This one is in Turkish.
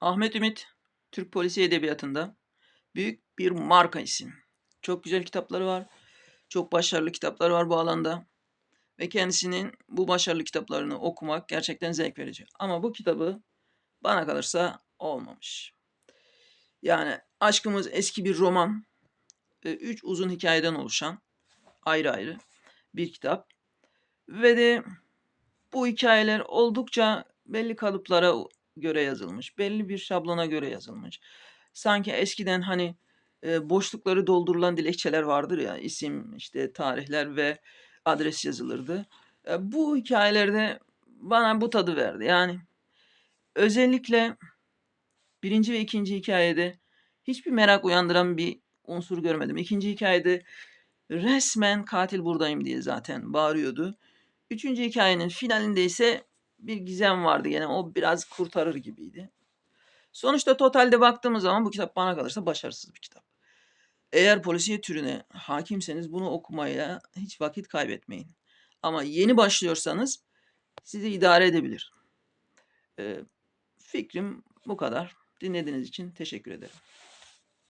Ahmet Ümit, Türk polisi edebiyatında büyük bir marka isim. Çok güzel kitapları var. Çok başarılı kitapları var bu alanda. Ve kendisinin bu başarılı kitaplarını okumak gerçekten zevk verici. Ama bu kitabı bana kalırsa olmamış. Yani Aşkımız eski bir roman. Üç uzun hikayeden oluşan ayrı ayrı bir kitap. Ve de bu hikayeler oldukça belli kalıplara göre yazılmış. Belli bir şablona göre yazılmış. Sanki eskiden hani e, boşlukları doldurulan dilekçeler vardır ya isim işte tarihler ve adres yazılırdı. E, bu hikayelerde bana bu tadı verdi. Yani özellikle birinci ve ikinci hikayede hiçbir merak uyandıran bir unsur görmedim. İkinci hikayede resmen katil buradayım diye zaten bağırıyordu. Üçüncü hikayenin finalinde ise bir gizem vardı gene. O biraz kurtarır gibiydi. Sonuçta totalde baktığımız zaman bu kitap bana kalırsa başarısız bir kitap. Eğer polisiye türüne hakimseniz bunu okumaya hiç vakit kaybetmeyin. Ama yeni başlıyorsanız sizi idare edebilir. Ee, fikrim bu kadar. Dinlediğiniz için teşekkür ederim.